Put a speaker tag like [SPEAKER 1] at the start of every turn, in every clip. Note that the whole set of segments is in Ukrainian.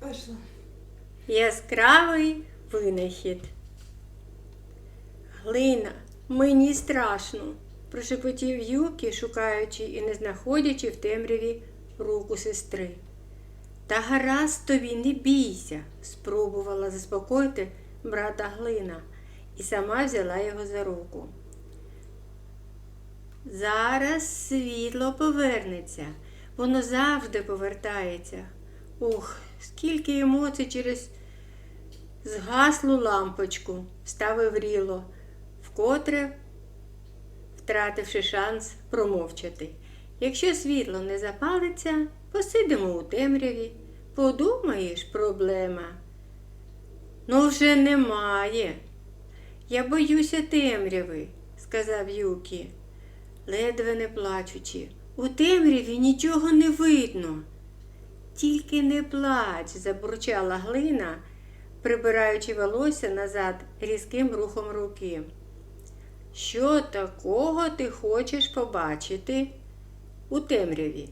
[SPEAKER 1] Пошла.
[SPEAKER 2] Яскравий винахід. Глина, мені страшно, прошепотів Юкі, шукаючи і не знаходячи в темряві руку сестри. Та гаразд тобі, не бійся, спробувала заспокоїти брата Глина і сама взяла його за руку. Зараз світло повернеться, воно завжди повертається. Ух, скільки емоцій через згаслу лампочку ставив Ріло, вкотре втративши шанс промовчати. Якщо світло не запалиться, посидимо у темряві. Подумаєш, проблема. Ну, вже немає. Я боюся темряви, сказав Юкі, ледве не плачучи. У темряві нічого не видно. Тільки не плач, забурчала глина, прибираючи волосся назад різким рухом руки. Що такого ти хочеш побачити у темряві?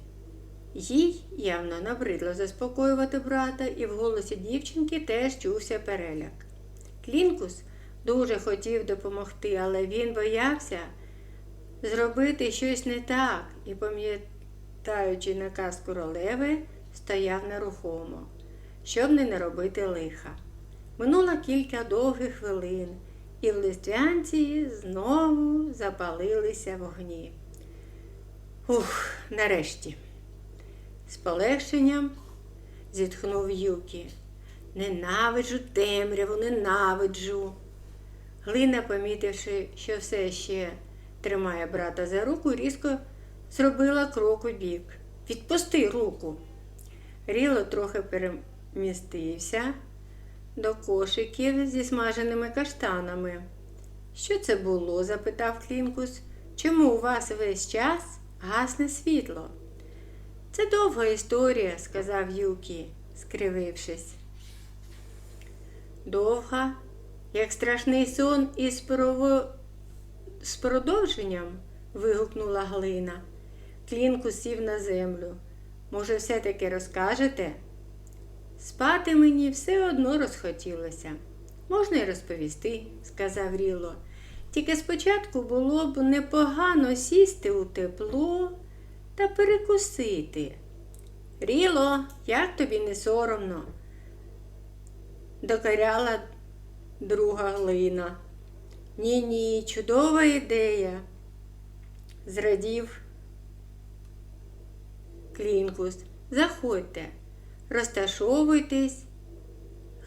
[SPEAKER 2] Їй явно набридло заспокоювати брата, і в голосі дівчинки теж чувся переляк. Клінкус дуже хотів допомогти, але він боявся зробити щось не так і, пам'ятаючи наказ королеви, стояв нерухомо, щоб не наробити лиха. Минуло кілька довгих хвилин, і в листвянці знову запалилися вогні. Ух, нарешті. З полегшенням зітхнув Юкі. Ненавиджу темряву, ненавиджу. Глина, помітивши, що все ще тримає брата за руку, різко зробила крок у бік. Відпусти руку. Ріло трохи перемістився до кошиків зі смаженими каштанами. Що це було? запитав Клінкус. Чому у вас весь час гасне світло? Це довга історія, сказав Юкі, скривившись. Довга, як страшний сон із прово... з продовженням. вигукнула Глина. Клінкус сів на землю. Може, все-таки розкажете? Спати мені все одно розхотілося. Можна й розповісти, сказав Ріло. Тільки спочатку було б непогано сісти у тепло та перекусити. Ріло, як тобі не соромно? докаряла друга глина. Ні, ні, чудова ідея, зрадів Клінкус. Заходьте, розташовуйтесь.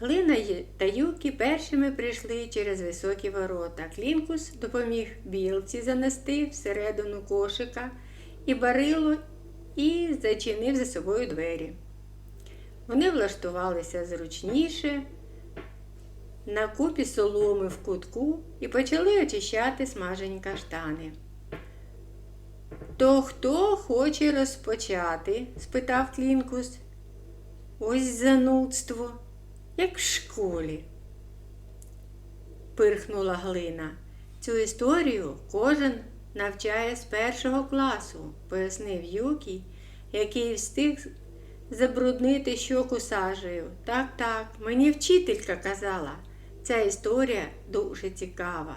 [SPEAKER 2] Глина та Юкі першими прийшли через високі ворота. Клінкус допоміг білці занести всередину кошика і барило і зачинив за собою двері. Вони влаштувалися зручніше на купі соломи в кутку і почали очищати смажені каштани. То хто хоче розпочати? спитав Клінкус. Ось занудство, як в школі. Пирхнула глина. Цю історію кожен навчає з першого класу, пояснив Юкі, який встиг забруднити щоку сажею. Так, так, мені вчителька казала, ця історія дуже цікава.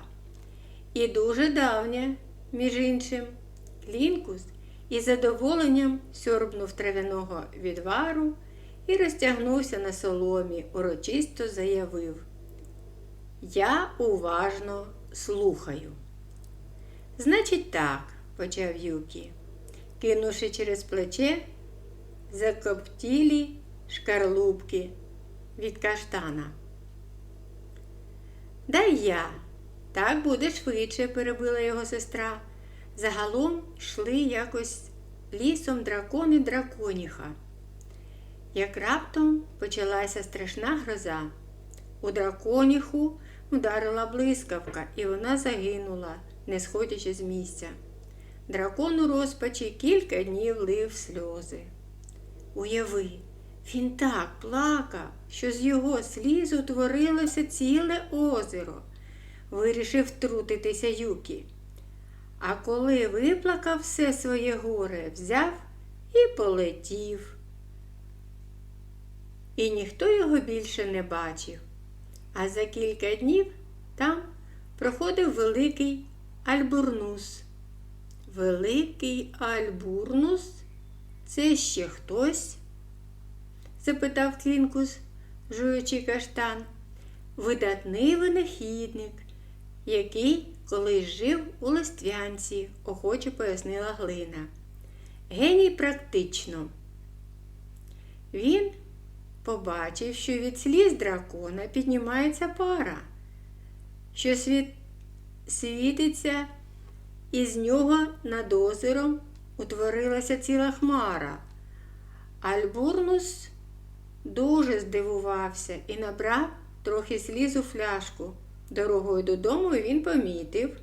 [SPEAKER 2] І дуже давня, між іншим, Клінкус із задоволенням сьорбнув травяного відвару і розтягнувся на соломі, урочисто заявив. Я уважно слухаю. Значить, так, почав Юкі, кинувши через плече закоптілі шкарлупки від каштана. Дай я, так буде швидше, перебила його сестра. Загалом йшли якось лісом дракон і драконіха. Як раптом почалася страшна гроза. У драконіху вдарила блискавка, і вона загинула, не сходячи з місця. Дракон у розпачі кілька днів лив сльози. Уяви, він так плакав, що з його сліз утворилося ціле озеро. Вирішив втрутитися Юкі. А коли виплакав все своє горе, взяв і полетів. і ніхто його більше не бачив. А за кілька днів там проходив великий Альбурнус. Великий Альбурнус? Це ще хтось? запитав Клінкус, жуючи каштан. Видатний винахідник, який колись жив у Листвянці, охоче пояснила глина. Геній практично. Він побачив, що від сліз дракона піднімається пара, що світ... світиться, і з нього над озером утворилася ціла хмара. Альбурнус дуже здивувався і набрав трохи сліз у фляжку. Дорогою додому він помітив,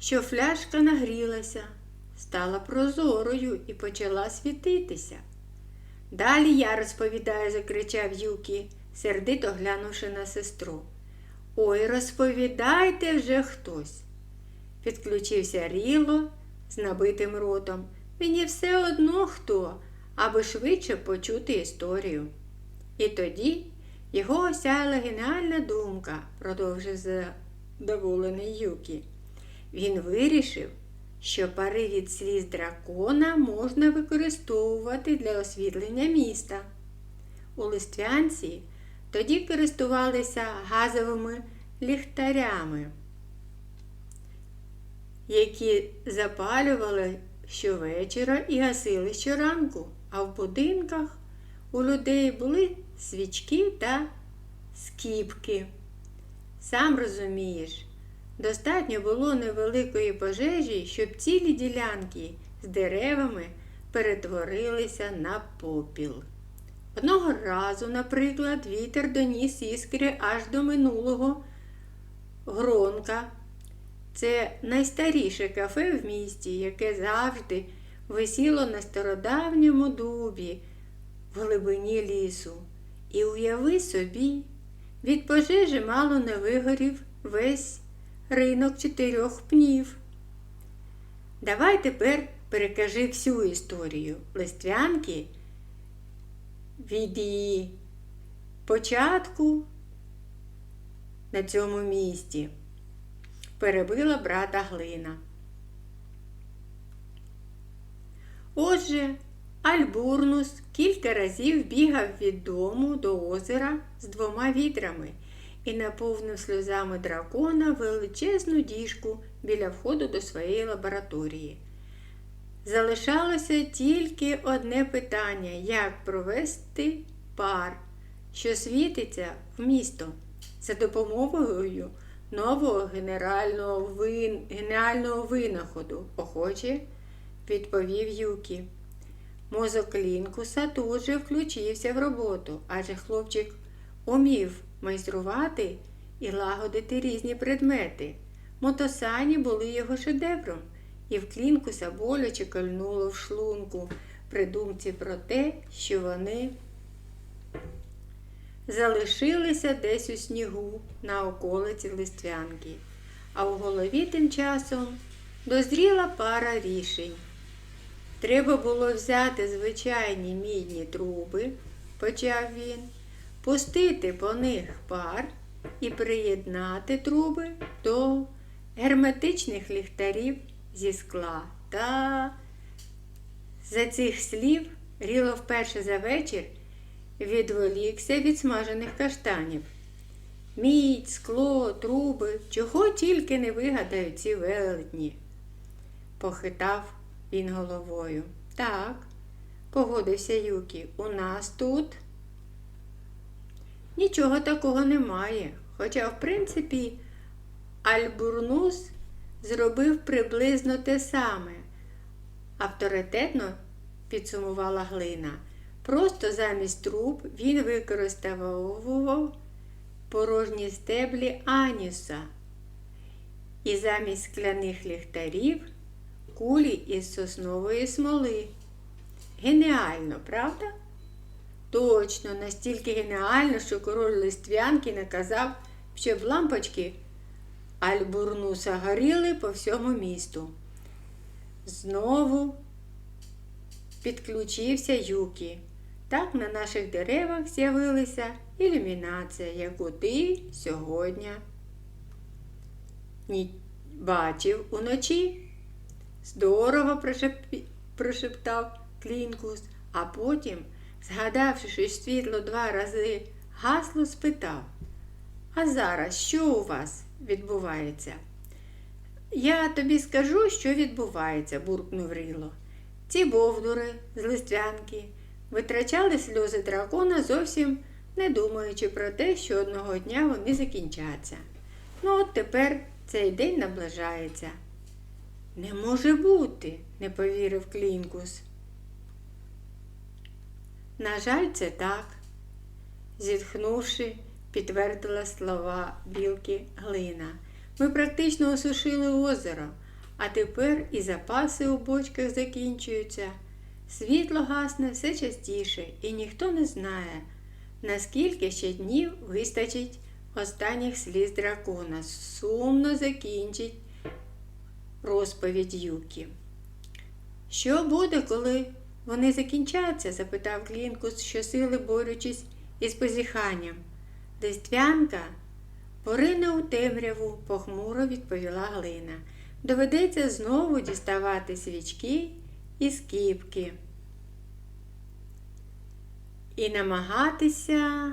[SPEAKER 2] що фляжка нагрілася, стала прозорою і почала світитися. Далі я розповідаю, закричав Юкі, сердито глянувши на сестру. Ой, розповідайте вже хтось. Підключився Ріло з набитим ротом. Мені все одно хто, аби швидше почути історію. І тоді його осяяла геніальна думка, продовжив задоволений Юкі. Він вирішив, що пари від сліз дракона можна використовувати для освітлення міста. У Листвянці тоді користувалися газовими ліхтарями, які запалювали щовечора і гасили щоранку, а в будинках у людей були свічки та скіпки. Сам розумієш, достатньо було невеликої пожежі, щоб цілі ділянки з деревами перетворилися на попіл. Одного разу, наприклад, вітер доніс іскри аж до минулого гронка. Це найстаріше кафе в місті, яке завжди висіло на стародавньому дубі в глибині лісу. І уяви собі, від пожежі мало не вигорів весь ринок чотирьох пнів. Давай тепер перекажи всю історію листвянки від її початку на цьому місті. Перебила брата глина. Отже, Альбурнус кілька разів бігав від дому до озера з двома вітрами і наповнив сльозами дракона величезну діжку біля входу до своєї лабораторії. Залишалося тільки одне питання як провести пар, що світиться в місто за допомогою нового генерального вин... геніального винаходу, охоче відповів Юкі. Мозок Лінкуса тут же включився в роботу, адже хлопчик умів майструвати і лагодити різні предмети. Мотосані були його шедевром, і в Клінкуса боляче кольнуло в шлунку при думці про те, що вони залишилися десь у снігу на околиці Листвянки, а у голові тим часом дозріла пара рішень. Треба було взяти звичайні мідні труби, почав він, пустити по них пар і приєднати труби до герметичних ліхтарів зі скла. Та за цих слів Ріло вперше за вечір відволікся від смажених каштанів. Мідь, скло, труби, чого тільки не вигадають ці велетні. Похитав він головою. Так, погодився Юкі, у нас тут нічого такого немає. Хоча, в принципі, Альбурнус зробив приблизно те саме. Авторитетно підсумувала глина. Просто замість труб він використовував порожні стеблі аніса і замість скляних ліхтарів кулі із соснової смоли. Геніально, правда? Точно, настільки геніально, що король листвянки наказав, щоб лампочки Альбурнуса горіли по всьому місту. Знову підключився Юкі. Так на наших деревах з'явилася ілюмінація, яку ти сьогодні бачив уночі. Здорово прошептав Клінкус, а потім, згадавши, що світло два рази гасло, спитав. А зараз що у вас відбувається? Я тобі скажу, що відбувається, буркнув Рило. Ці бовдури з листвянки витрачали сльози дракона, зовсім не думаючи про те, що одного дня вони закінчаться. Ну, от тепер цей день наближається. Не може бути, не повірив Клінкус. На жаль, це так, зітхнувши, підтвердила слова білки Глина. Ми практично осушили озеро, а тепер і запаси у бочках закінчуються. Світло гасне все частіше, і ніхто не знає, наскільки ще днів вистачить останніх сліз дракона. Сумно закінчить розповідь Юкі. Що буде, коли вони закінчаться? запитав Клінкус, щосили борючись із позіханням. Листвянка порине у темряву, похмуро відповіла Глина. Доведеться знову діставати свічки і скіпки. І намагатися